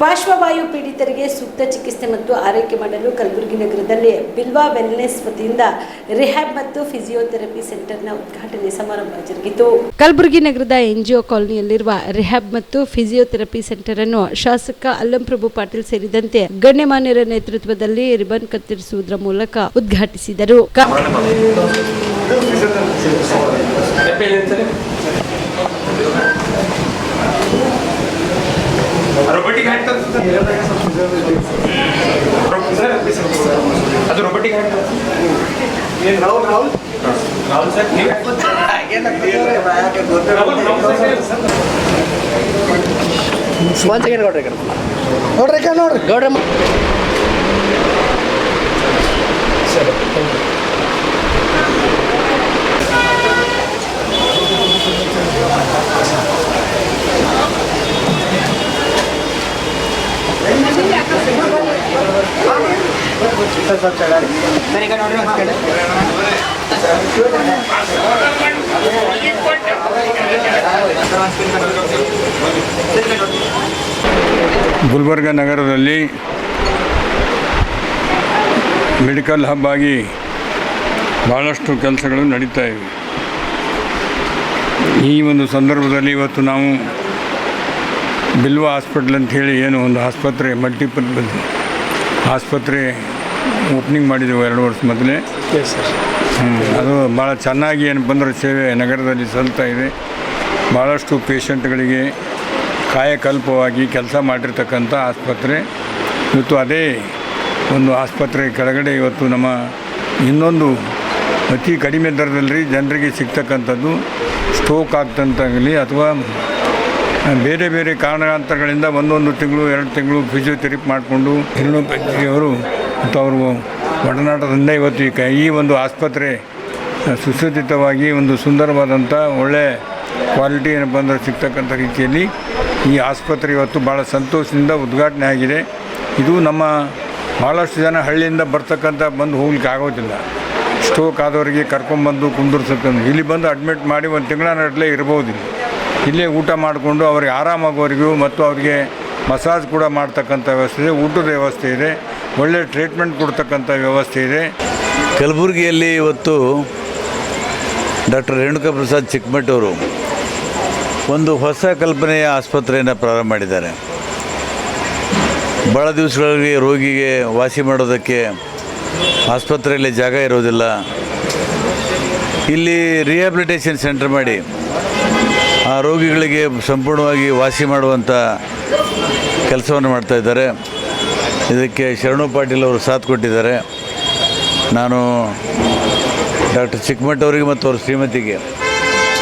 ಪಾರ್ಶ್ವವಾಯು ಪೀಡಿತರಿಗೆ ಸೂಕ್ತ ಚಿಕಿತ್ಸೆ ಮತ್ತು ಆರೈಕೆ ಮಾಡಲು ಕಲಬುರಗಿ ನಗರದಲ್ಲಿ ಬಿಲ್ವಾ ವೆಲ್ನೆಸ್ ವತಿಯಿಂದ ರಿಹ್ಯಾಬ್ ಮತ್ತು ಫಿಸಿಯೋಥೆರಪಿ ಸೆಂಟರ್ನ ಉದ್ಘಾಟನೆ ಸಮಾರಂಭ ಜರುಗಿತು. ಕಲಬುರಗಿ ನಗರದ ಎನ್ಜಿಒ ಕಾಲೋನಿಯಲ್ಲಿರುವ ರಿಹ್ಯಾಬ್ ಮತ್ತು ಫಿಸಿಯೋಥೆರಪಿ ಸೆಂಟರ್ ಅನ್ನು ಶಾಸಕ ಅಲ್ಲಂಪ್ರಭು ಪಾಟೀಲ್ ಸೇರಿದಂತೆ ಗಣ್ಯಮಾನ್ಯರ ನೇತೃತ್ವದಲ್ಲಿ ರಿಬನ್ ಕತ್ತರಿಸುವುದರ ಮೂಲಕ ಉದ್ಘಾಟಿಸಿದರು. राहुल राहुल राहुल सर ನೀವು ರಾಹುಲ್ ರಾಹುಲ್ ಸರ್ ಸರ್ ಒಂದ್ ಸೆಕೆಂಡ್ ನೋಡ್ರಿ ಕಣ ನೋಡ್ರಿ ಕಣ ನೋಡ್ರಿ ಗುಲ್ಬರ್ಗ ನಗರದಲ್ಲಿ ಮೆಡಿಕಲ್ ಹಬ್ ಆಗಿ ಭಾಳಷ್ಟು ಕೆಲಸಗಳು ನಡೀತಾ ಇವೆ. ಈ ಒಂದು ಸಂದರ್ಭದಲ್ಲಿ ಇವತ್ತು ನಾವು ಬಿಲ್ವ ಹಾಸ್ಪಿಟ್ಲ್ ಅಂತ ಹೇಳಿ ಏನು ಒಂದು ಆಸ್ಪತ್ರೆ ಮಲ್ಟಿಪಲ್ ಆಸ್ಪತ್ರೆ ಓಪನಿಂಗ್ ಮಾಡಿದೆವು ಎರಡು ವರ್ಷ ಮೊದಲೇ. ಅದು ಭಾಳ ಚೆನ್ನಾಗಿ ಏನು ಅಂದ್ರೆ ಸೇವೆ ನಗರದಲ್ಲಿ ಸಲ್ತಾ ಇದೆ. ಭಾಳಷ್ಟು ಪೇಷಂಟ್ಗಳಿಗೆ ಕಾಯಕಲ್ಪವಾಗಿ ಕೆಲಸ ಮಾಡಿರ್ತಕ್ಕಂಥ ಆಸ್ಪತ್ರೆ. ಇವತ್ತು ಅದೇ ಒಂದು ಆಸ್ಪತ್ರೆ ಕೆಳಗಡೆ ಇವತ್ತು ನಮ್ಮ ಇನ್ನೊಂದು ಅತಿ ಕಡಿಮೆ ದರದಲ್ಲಿ ಜನರಿಗೆ ಸಿಗ್ತಕ್ಕಂಥದ್ದು ಸ್ಟ್ರೋಕ್ ಆಗ್ತಂತಾಗಲಿ ಅಥವಾ ಬೇರೆ ಬೇರೆ ಕಾರಣಾಂತರಗಳಿಂದ ಒಂದೊಂದು ತಿಂಗಳು, ಎರಡು ತಿಂಗಳು ಫಿಸಿಯೋಥೆರಪಿ ಮಾಡಿಕೊಂಡು ಹಿರಣೋಪತಿಯವರು ಮತ್ತು ಅವರು ಒಡನಾಟದಿಂದ ಇವತ್ತು ಈ ಒಂದು ಆಸ್ಪತ್ರೆ ಸುಸಜ್ಜಿತವಾಗಿ ಒಂದು ಸುಂದರವಾದಂಥ ಒಳ್ಳೆ ಕ್ವಾಲಿಟಿ ಏನಪ್ಪ ಅಂದರೆ ಸಿಗ್ತಕ್ಕಂಥ ರೀತಿಯಲ್ಲಿ ಈ ಆಸ್ಪತ್ರೆ ಇವತ್ತು ಭಾಳ ಸಂತೋಷದಿಂದ ಉದ್ಘಾಟನೆ ಆಗಿದೆ. ಇದು ನಮ್ಮ ಭಾಳಷ್ಟು ಜನ ಹಳ್ಳಿಯಿಂದ ಬರ್ತಕ್ಕಂಥ ಬಂದು ಹೋಗ್ಲಿಕ್ಕೆ ಆಗೋದಿಲ್ಲ. ಸ್ಟೋಕ್ ಆದವರಿಗೆ ಕರ್ಕೊಂಬಂದು ಕುಂದಿರ್ಸಕ್ಕಂಥ ಇಲ್ಲಿ ಬಂದು ಅಡ್ಮಿಟ್ ಮಾಡಿ ಒಂದು ತಿಂಗಳ ನಡಲೇ ಇರ್ಬೋದು ಇಲ್ಲಿ. ಊಟ ಮಾಡಿಕೊಂಡು ಅವ್ರಿಗೆ ಆರಾಮಾಗೋರಿಗೂ ಮತ್ತು ಅವರಿಗೆ ಮಸಾಜ್ ಕೂಡ ಮಾಡ್ತಕ್ಕಂಥ ವ್ಯವಸ್ಥೆ ಇದೆ, ಊಟದ ವ್ಯವಸ್ಥೆ ಇದೆ, ಒಳ್ಳೆ ಟ್ರೀಟ್ಮೆಂಟ್ ಕೊಡ್ತಕ್ಕಂಥ ವ್ಯವಸ್ಥೆ ಇದೆ. ಕಲಬುರಗಿಯಲ್ಲಿ ಇವತ್ತು ಡಾಕ್ಟರ್ ರೇಣುಕಾ ಪ್ರಸಾದ್ ಚಿಕ್ಕಮಠ್ ಅವರು ಒಂದು ಹೊಸ ಕಲ್ಪನೆಯ ಆಸ್ಪತ್ರೆಯನ್ನು ಪ್ರಾರಂಭ ಮಾಡಿದ್ದಾರೆ. ಭಾಳ ದಿವಸಗಳಲ್ಲಿ ರೋಗಿಗೆ ವಾಸಿ ಮಾಡೋದಕ್ಕೆ ಆಸ್ಪತ್ರೆಯಲ್ಲಿ ಜಾಗ ಇರೋದಿಲ್ಲ. ಇಲ್ಲಿ ರಿಹ್ಯಾಬಿಲಿಟೇಷನ್ ಸೆಂಟರ್ ಮಾಡಿ ಆ ರೋಗಿಗಳಿಗೆ ಸಂಪೂರ್ಣವಾಗಿ ವಾಸಿ ಮಾಡುವಂಥ ಕೆಲಸವನ್ನು ಮಾಡ್ತಾ ಇದ್ದಾರೆ. ಇದಕ್ಕೆ ಶರಣು ಪಾಟೀಲ್ ಅವರು ಸಾಥ್ ಕೊಟ್ಟಿದ್ದಾರೆ. ನಾನು ಡಾಕ್ಟರ್ ಚಿಕ್ಕಮಠ್ ಅವರಿಗೆ ಮತ್ತು ಅವ್ರ ಶ್ರೀಮತಿಗೆ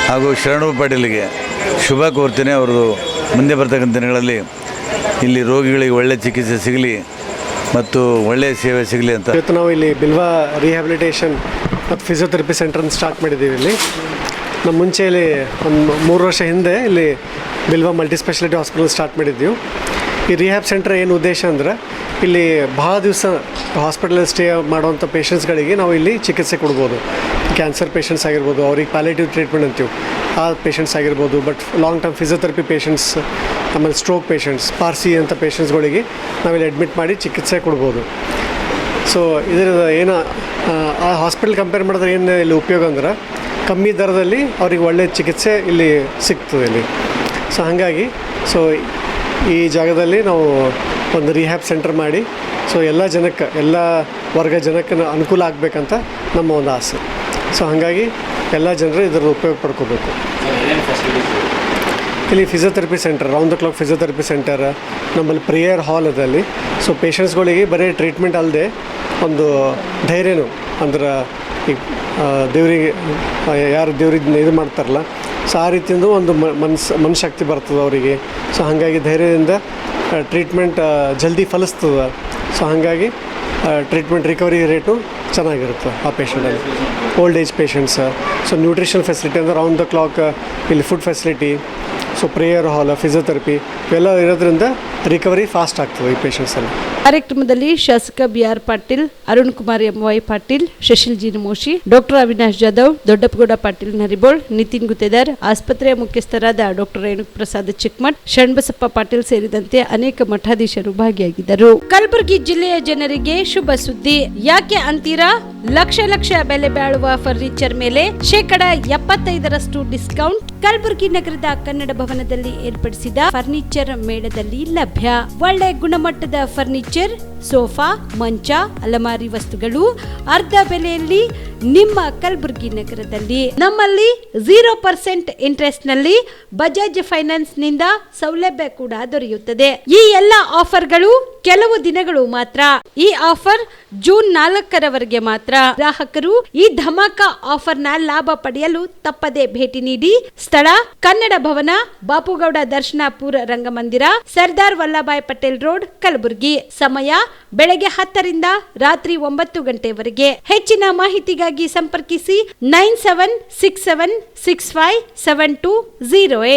ಹಾಗೂ ಶರಣು ಪಾಟೀಲ್ಗೆ ಶುಭ ಕೋರ್ತೇನೆ. ಅವರು ಮುಂದೆ ಬರ್ತಕ್ಕಂಥ ದಿನಗಳಲ್ಲಿ ಇಲ್ಲಿ ರೋಗಿಗಳಿಗೆ ಒಳ್ಳೆಯ ಚಿಕಿತ್ಸೆ ಸಿಗಲಿ ಮತ್ತು ಒಳ್ಳೆಯ ಸೇವೆ ಸಿಗಲಿ ಅಂತ. ಇವತ್ತು ನಾವು ಇಲ್ಲಿ ಬಿಲ್ವಾ ರಿಹ್ಯಾಬಿಲಿಟೇಷನ್ ಮತ್ತು ಫಿಸಿಯೋಥೆರಪಿ ಸೆಂಟರ್ನ ಸ್ಟಾರ್ಟ್ ಮಾಡಿದ್ದೀವಿ ಇಲ್ಲಿ. ನಮ್ಮ ಮುಂಚೆ ಇಲ್ಲಿ ಒಂದು ಮೂರು ವರ್ಷ ಹಿಂದೆ ಇಲ್ಲಿ Bilva multi speciality hospital start ಮಾಡಿದ್ದೀವಿ. ಈ ರಿಹ್ಯಾಬ್ ಸೆಂಟರ್ ಏನು ಉದ್ದೇಶ ಅಂದ್ರೆ ಇಲ್ಲಿ ಭಾಳ ದಿವಸ ಹಾಸ್ಪಿಟಲಲ್ಲಿ ಸ್ಟೇ ಮಾಡುವಂಥ ಪೇಷಂಟ್ಸ್ಗಳಿಗೆ ನಾವು ಇಲ್ಲಿ ಚಿಕಿತ್ಸೆ ಕೊಡ್ಬೋದು. ಕ್ಯಾನ್ಸರ್ ಪೇಷಂಟ್ಸ್ ಆಗಿರ್ಬೋದು, ಅವ್ರಿಗೆ ಪ್ಯಾಲೇಟಿವ್ ಟ್ರೀಟ್ಮೆಂಟ್ ಅಂತೀವಿ. ಆ ಪೇಷಂಟ್ಸ್ ಆಗಿರ್ಬೋದು but long term physiotherapy patients ಆಮೇಲೆ ಸ್ಟ್ರೋಕ್ ಪೇಷಂಟ್ಸ್ ಪಾರ್ಸಿ ಅಂತ ಪೇಷಂಟ್ಸ್ಗಳಿಗೆ ನಾವಿಲ್ಲಿ ಅಡ್ಮಿಟ್ ಮಾಡಿ ಚಿಕಿತ್ಸೆ ಕೊಡ್ಬೋದು. ಸೊ ಇದರ ಏನು, ಆ ಹಾಸ್ಪಿಟಲ್ ಕಂಪೇರ್ ಮಾಡಿದ್ರೆ ಏನು ಇಲ್ಲಿ ಉಪಯೋಗ ಅಂದ್ರೆ ಕಮ್ಮಿ ದರದಲ್ಲಿ ಅವ್ರಿಗೆ ಒಳ್ಳೆಯ ಚಿಕಿತ್ಸೆ ಇಲ್ಲಿ ಸಿಗ್ತದೆ ಇಲ್ಲಿ. ಸೊ ಹಾಗಾಗಿ ಸೊ ಈ ಜಾಗದಲ್ಲಿ ನಾವು ಒಂದು ರಿಹ್ಯಾಬ್ ಸೆಂಟರ್ ಮಾಡಿ ಸೊ ಎಲ್ಲ ಜನಕ್ಕೆ ಎಲ್ಲ ವರ್ಗ ಜನಕ್ಕೆ ಅನುಕೂಲ ಆಗಬೇಕಂತ ನಮ್ಮ ಒಂದು ಆಸೆ. ಸೊ ಹಾಗಾಗಿ ಎಲ್ಲ ಜನರು ಇದರ ಉಪಯೋಗ ಪಡ್ಕೋಬೇಕು. ಇಲ್ಲಿ physiotherapy centre round the clock physiotherapy centre ನಮ್ಮಲ್ಲಿ ಪ್ರೇಯರ್ ಹಾಲ್ ಅದಲ್ಲಿ. ಸೊ ಪೇಷಂಟ್ಸ್ಗಳಿಗೆ ಬರೀ ಟ್ರೀಟ್ಮೆಂಟ್ ಅಲ್ಲದೆ ಒಂದು ಧೈರ್ಯನೂ ಅಂದ್ರೆ ಈ ದೇವರಿಗೆ ಯಾರು ದೇವ್ರಿಗೆ ಇದು ಮಾಡ್ತಾರಲ್ಲ ಸೊ ಆ ರೀತಿಯಿಂದ ಒಂದು ಮನ್ಸ್, ಮನಶಕ್ತಿ ಬರ್ತದೆ ಅವರಿಗೆ. ಸೊ ಹಾಗಾಗಿ ಧೈರ್ಯದಿಂದ ಟ್ರೀಟ್ಮೆಂಟ್ ಜಲ್ದಿ ಫಲಿಸ್ತದೆ. ಸೊ ಹಾಗಾಗಿ ಟ್ರೀಟ್ಮೆಂಟ್ ರಿಕವರಿ ರೇಟು ಚೆನ್ನಾಗಿರುತ್ತೆ ಆ ಪೇಷಂಟಲ್ಲಿ old age patients so nutrition facility ಅಂದರೆ ರೌಂಡ್ ದ ಕ್ಲಾಕ್ ಇಲ್ಲಿ food facility so prayer hall physiotherapy ಇವೆಲ್ಲ ಇರೋದ್ರಿಂದ ರಿಕವರಿ ಫಾಸ್ಟ್ ಆಗ್ತದೆ ಈ ಪೇಷಂಟ್ಸಲ್ಲಿ ಕಾರ್ಯಕ್ರಮದಲ್ಲಿ ಶಾಸಕ BR Patil, Arun Kumar MY Patil, Shashil G Namoshi, doctor Avinash Jadhav, Doddappagouda Patil Naribol, Nitin Guttedar, ಆಸ್ಪತ್ರೆಯ ಮುಖ್ಯಸ್ಥರಾದ ಡಾಕ್ಟರ್ ರೇಣುಕ್ ಪ್ರಸಾದ್ ಚಿಕ್ಮಠ್ ಶಣ್ಬಸಪ್ಪ ಪಾಟೀಲ್ ಸೇರಿದಂತೆ ಅನೇಕ ಮಠಾಧೀಶರು ಭಾಗಿಯಾಗಿದ್ದರು. ಕಲಬುರಗಿ ಜಿಲ್ಲೆಯ ಜನರಿಗೆ ಶುಭ ಸುದ್ದಿ. ಯಾಕೆ ಅಂತೀರಾ? ಲಕ್ಷ ಲಕ್ಷ ಬೆಲೆ ಬಾಳುವ ಫರ್ನಿಚರ್ ಮೇಲೆ ಶೇಕಡ ಎಪ್ಪತ್ತೈದರಷ್ಟು ಡಿಸ್ಕೌಂಟ್ ಕಲಬುರಗಿ ನಗರದ ಕನ್ನಡ ಭವನದಲ್ಲಿ ಏರ್ಪಡಿಸಿದ ಫರ್ನಿಚರ್ ಮೇಳದಲ್ಲಿ ಲಭ್ಯ. ಒಳ್ಳೆ ಗುಣಮಟ್ಟದ ಫರ್ನಿಚರ್ ಸೋಫಾ, ಮಂಚ, ಅಲಮಾರಿ ವಸ್ತುಗಳು, ಅರ್ಧ ಬೆಲೆಯಲ್ಲಿ ನಿಮ್ಮ ಕಲಬುರಗಿ ನಗರದಲ್ಲಿ. ನಮ್ಮಲ್ಲಿ ಝೀರೋ ಪರ್ಸೆಂಟ್ ಇಂಟ್ರೆಸ್ಟ್ನಲ್ಲಿ ಬಜಾಜ್ ಫೈನಾನ್ಸ್ನಿಂದ ಸೌಲಭ್ಯ ಕೂಡ ದೊರೆಯುತ್ತದೆ. ಈ ಎಲ್ಲ ಆಫರ್ಗಳು ಕೆಲವು ದಿನಗಳು ಮಾತ್ರ. ಈ ಆಫರ್ ಜೂನ್ ನಾಲ್ಕರವರೆಗೆ ಮಾತ್ರ. ಗ್ರಾಹಕರು ಈ ಧಮಾಕ ಆಫರ್ನ ಲಾಭ ಪಡೆಯಲು ತಪ್ಪದೆ ಭೇಟಿ ನೀಡಿ. ಸ್ಥಳ, ಕನ್ನಡ ಭವನ, ಬಾಪುಗೌಡ ದರ್ಶನಾಪುರ ರಂಗಮಂದಿರ, ಸರ್ದಾರ್ ವಲ್ಲಭಾಯ್ ಪಟೇಲ್ ರೋಡ್, ಕಲಬುರಗಿ. ಸಮಯ ಬೆಳಗ್ಗೆ ಹತ್ತರಿಂದ ರಾತ್ರಿ ಒಂಬತ್ತು ಗಂಟೆವರೆಗೆ. ಹೆಚ್ಚಿನ ಮಾಹಿತಿಗಾಗಿ ಸಂಪರ್ಕಿಸಿ nine seven six seven six five seven two zero eight.